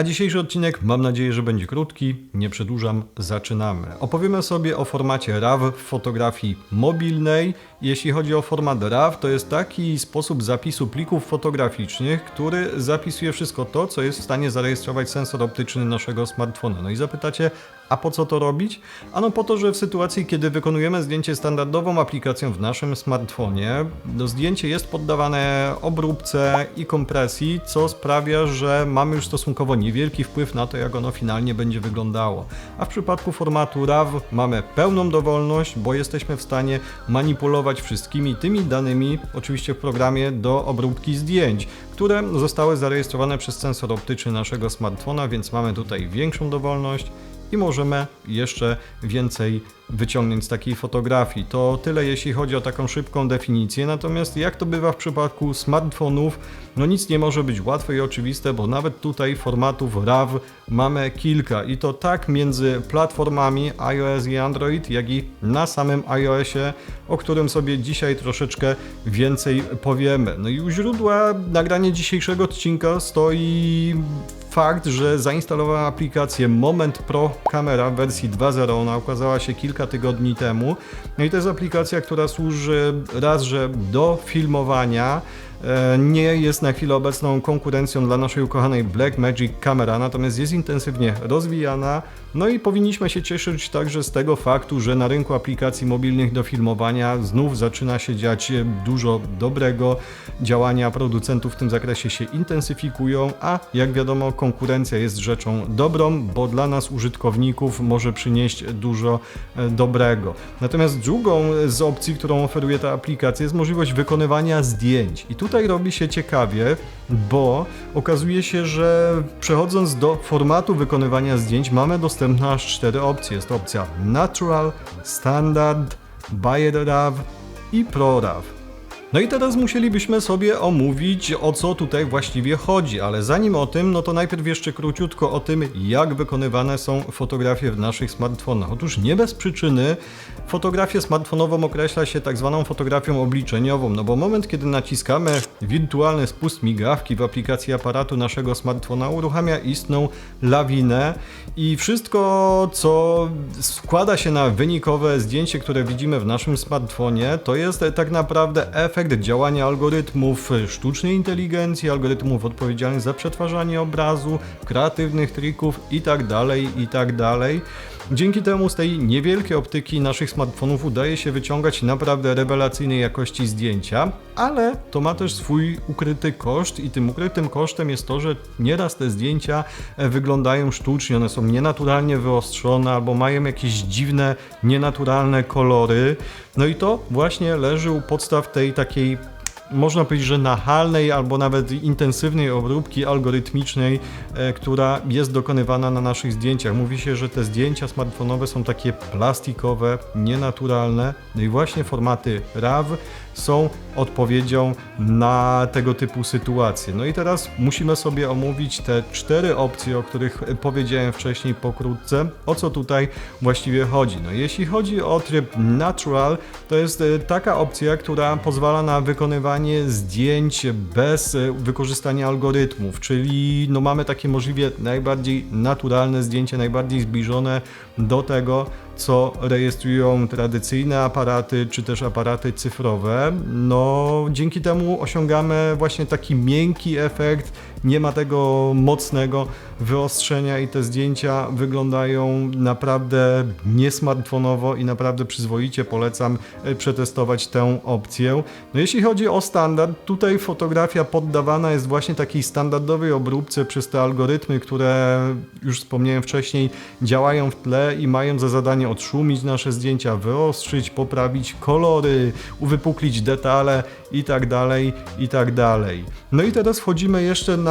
A dzisiejszy odcinek mam nadzieję, że będzie krótki, nie przedłużam, zaczynamy. Opowiemy sobie o formacie RAW w fotografii mobilnej. Jeśli chodzi o format RAW, to jest taki sposób zapisu plików fotograficznych, który zapisuje wszystko to, co jest w stanie zarejestrować sensor optyczny naszego smartfona. No i zapytacie, a po co to robić? Ano po to, że w sytuacji, kiedy wykonujemy zdjęcie standardową aplikacją w naszym smartfonie, zdjęcie jest poddawane obróbce i kompresji, co sprawia, że mamy już stosunkowo niewielki wpływ na to, jak ono finalnie będzie wyglądało. A w przypadku formatu RAW mamy pełną dowolność, bo jesteśmy w stanie manipulować wszystkimi tymi danymi, oczywiście w programie do obróbki zdjęć, które zostały zarejestrowane przez sensor optyczny naszego smartfona, więc mamy tutaj większą dowolność i możemy jeszcze więcej wyciągnąć z takiej fotografii. To tyle jeśli chodzi o taką szybką definicję, natomiast jak to bywa w przypadku smartfonów, no nic nie może być łatwe i oczywiste, bo nawet tutaj formatów RAW mamy kilka i to tak między platformami iOS i Android, jak i na samym iOSie, o którym sobie dzisiaj troszeczkę więcej powiemy. No i u źródła nagrania dzisiejszego odcinka stoi fakt, że zainstalowałem aplikację Moment Pro Camera w wersji 2.0. Ona ukazała się kilka tygodni temu. No i to jest aplikacja, która służy raz, że do filmowania, nie jest na chwilę obecną konkurencją dla naszej ukochanej Blackmagic Camera, natomiast jest intensywnie rozwijana. No i powinniśmy się cieszyć także z tego faktu, że na rynku aplikacji mobilnych do filmowania znów zaczyna się dziać dużo dobrego. Działania producentów w tym zakresie się intensyfikują, a jak wiadomo, konkurencja jest rzeczą dobrą, bo dla nas użytkowników może przynieść dużo e, dobrego. Natomiast drugą z opcji, którą oferuje ta aplikacja, jest możliwość wykonywania zdjęć. I tutaj robi się ciekawie, bo okazuje się, że przechodząc do formatu wykonywania zdjęć, mamy dostępne aż cztery opcje. Jest to opcja Natural, Standard, Bayer RAW i Pro RAW. No i teraz musielibyśmy sobie omówić, o co tutaj właściwie chodzi, ale zanim o tym, no to najpierw jeszcze króciutko o tym, jak wykonywane są fotografie w naszych smartfonach. Otóż nie bez przyczyny fotografię smartfonową określa się tak zwaną fotografią obliczeniową, no bo moment, kiedy naciskamy wirtualny spust migawki w aplikacji aparatu naszego smartfona, uruchamia istną lawinę i wszystko, co składa się na wynikowe zdjęcie, które widzimy w naszym smartfonie, to jest tak naprawdę efekt działania algorytmów sztucznej inteligencji, algorytmów odpowiedzialnych za przetwarzanie obrazu, kreatywnych trików itd., itd. Dzięki temu z tej niewielkiej optyki naszych smartfonów udaje się wyciągać naprawdę rewelacyjnej jakości zdjęcia, ale to ma też swój ukryty koszt i tym ukrytym kosztem jest to, że nieraz te zdjęcia e, wyglądają sztucznie, one są nienaturalnie wyostrzone albo mają jakieś dziwne, nienaturalne kolory. No i to właśnie leży u podstaw tej takiej można powiedzieć, że nachalnej albo nawet intensywnej obróbki algorytmicznej, e, która jest dokonywana na naszych zdjęciach. Mówi się, że te zdjęcia smartfonowe są takie plastikowe, nienaturalne. No i właśnie formaty RAW są odpowiedzią na tego typu sytuacje. No i teraz musimy sobie omówić te cztery opcje, o których powiedziałem wcześniej pokrótce. O co tutaj właściwie chodzi? No jeśli chodzi o tryb natural, to jest e, taka opcja, która pozwala na wykonywanie zdjęć bez e, wykorzystania algorytmów, czyli no mamy takie możliwie najbardziej naturalne zdjęcie, najbardziej zbliżone do tego, co rejestrują tradycyjne aparaty, czy też aparaty cyfrowe. No, dzięki temu osiągamy właśnie taki miękki efekt, nie ma tego mocnego wyostrzenia i te zdjęcia wyglądają naprawdę niesmartfonowo i naprawdę przyzwoicie polecam e, przetestować tę opcję. No jeśli chodzi o standard, tutaj fotografia poddawana jest właśnie takiej standardowej obróbce przez te algorytmy, które już wspomniałem wcześniej działają w tle i mają za zadanie odszumić nasze zdjęcia, wyostrzyć, poprawić kolory, uwypuklić detale i tak dalej, i tak dalej. No i teraz wchodzimy jeszcze na,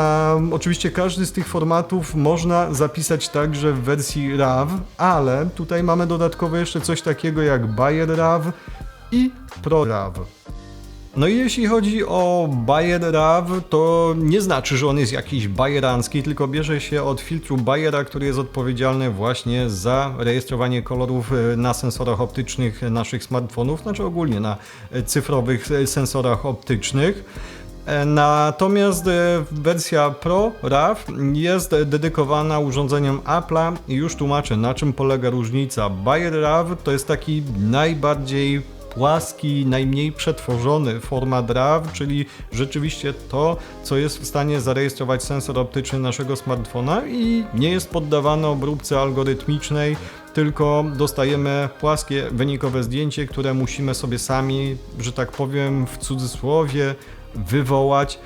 oczywiście każdy z tych formatów można zapisać także w wersji RAW, ale tutaj mamy dodatkowo jeszcze coś takiego jak Bayer RAW i Pro RAW. No i jeśli chodzi o Bayer RAW, to nie znaczy, że on jest jakiś bajerancki, tylko bierze się od filtru Bayera, który jest odpowiedzialny właśnie za rejestrowanie kolorów e, na sensorach optycznych naszych smartfonów, znaczy ogólnie na e, cyfrowych e, sensorach optycznych. E, Natomiast e, wersja Pro RAW jest dedykowana urządzeniom Apple'a i już tłumaczę na czym polega różnica. Bayer RAW to jest taki najbardziej płaski, najmniej przetworzony format RAW, czyli rzeczywiście to, co jest w stanie zarejestrować sensor optyczny naszego smartfona i nie jest poddawane obróbce algorytmicznej, tylko dostajemy płaskie, wynikowe zdjęcie, które musimy sobie sami, że tak powiem w cudzysłowie, wywołać,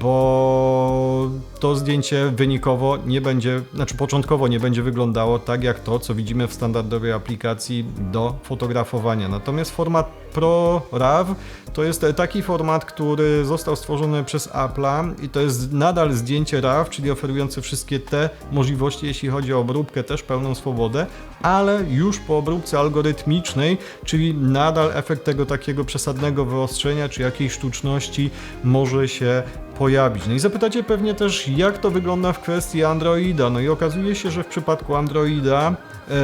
bo to zdjęcie wynikowo nie będzie, znaczy początkowo nie będzie wyglądało tak jak to, co widzimy w standardowej aplikacji do fotografowania. Natomiast format Pro RAW to jest taki format, który został stworzony przez Apple'a i to jest nadal zdjęcie RAW, czyli oferujące wszystkie te możliwości, jeśli chodzi o obróbkę, też pełną swobodę, ale już po obróbce algorytmicznej, czyli nadal efekt tego takiego przesadnego wyostrzenia czy jakiejś sztuczności może się pojawić. No i zapytacie pewnie też, jak to wygląda w kwestii Androida. No i okazuje się, że w przypadku Androida e,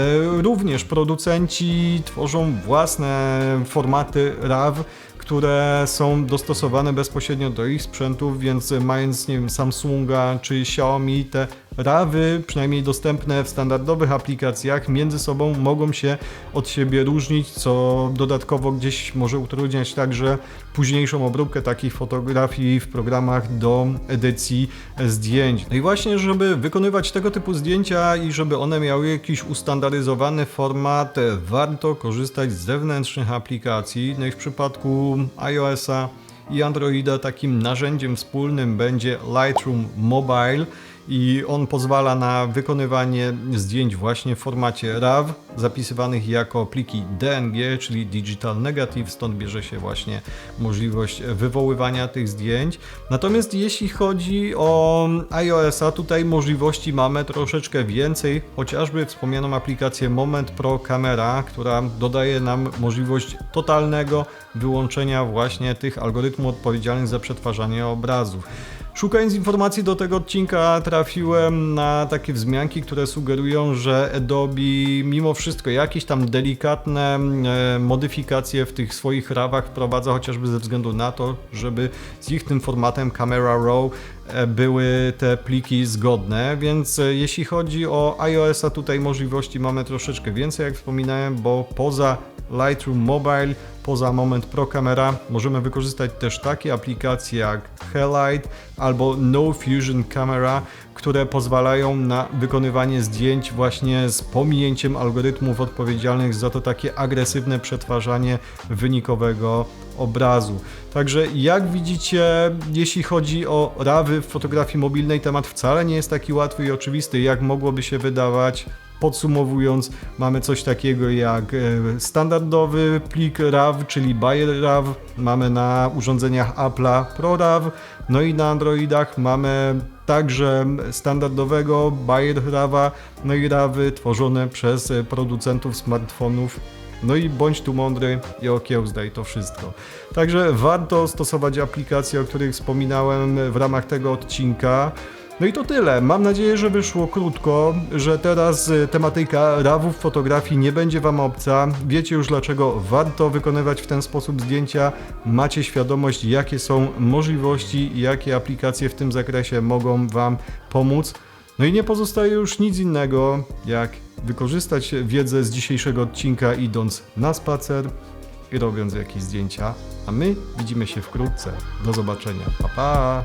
również producenci tworzą własne formaty RAW, które są dostosowane bezpośrednio do ich sprzętów, więc mając, nie wiem, Samsunga czy Xiaomi, te RAWy, przynajmniej dostępne w standardowych aplikacjach, między sobą mogą się od siebie różnić, co dodatkowo gdzieś może utrudniać także późniejszą obróbkę takich fotografii w programach do edycji zdjęć. No i właśnie, żeby wykonywać tego typu zdjęcia i żeby one miały jakiś ustandaryzowany format, warto korzystać z zewnętrznych aplikacji. No i w przypadku iOS-a i Androida takim narzędziem wspólnym będzie Lightroom Mobile i on pozwala na wykonywanie zdjęć właśnie w formacie RAW, zapisywanych jako pliki DNG, czyli Digital Negative, stąd bierze się właśnie możliwość wywoływania tych zdjęć. Natomiast jeśli chodzi o iOS-a, tutaj możliwości mamy troszeczkę więcej, chociażby wspomnianą aplikację Moment Pro Camera, która dodaje nam możliwość totalnego wyłączenia właśnie tych algorytmów odpowiedzialnych za przetwarzanie obrazów. Szukając informacji do tego odcinka trafiłem na takie wzmianki, które sugerują, że Adobe mimo wszystko jakieś tam delikatne e, modyfikacje w tych swoich rawach wprowadza chociażby ze względu na to, żeby z ich tym formatem Camera Raw e, były te pliki zgodne, więc e, jeśli chodzi o iOS-a tutaj możliwości mamy troszeczkę więcej jak wspominałem, bo poza Lightroom Mobile poza Moment Pro Camera możemy wykorzystać też takie aplikacje jak Halide albo No Fusion Camera, które pozwalają na wykonywanie zdjęć właśnie z pominięciem algorytmów odpowiedzialnych za to takie agresywne przetwarzanie wynikowego obrazu. Także jak widzicie, jeśli chodzi o rawy w fotografii mobilnej, temat wcale nie jest taki łatwy i oczywisty, jak mogłoby się wydawać. Podsumowując, mamy coś takiego jak e, standardowy plik RAW, czyli Bayer RAW, mamy na urządzeniach Apple'a ProRAW, no i na Androidach mamy także standardowego Bayer RAWa, no i RAWy tworzone przez producentów smartfonów no i bądź tu mądry i okiełzdaj to wszystko. Także warto stosować aplikacje, o których wspominałem w ramach tego odcinka. No i to tyle. Mam nadzieję, że wyszło krótko, że teraz y, tematyka rawów fotografii nie będzie Wam obca. Wiecie już dlaczego warto wykonywać w ten sposób zdjęcia. Macie świadomość, jakie są możliwości jakie aplikacje w tym zakresie mogą Wam pomóc. No i nie pozostaje już nic innego, jak wykorzystać wiedzę z dzisiejszego odcinka idąc na spacer i robiąc jakieś zdjęcia. A my widzimy się wkrótce. Do zobaczenia. Pa pa!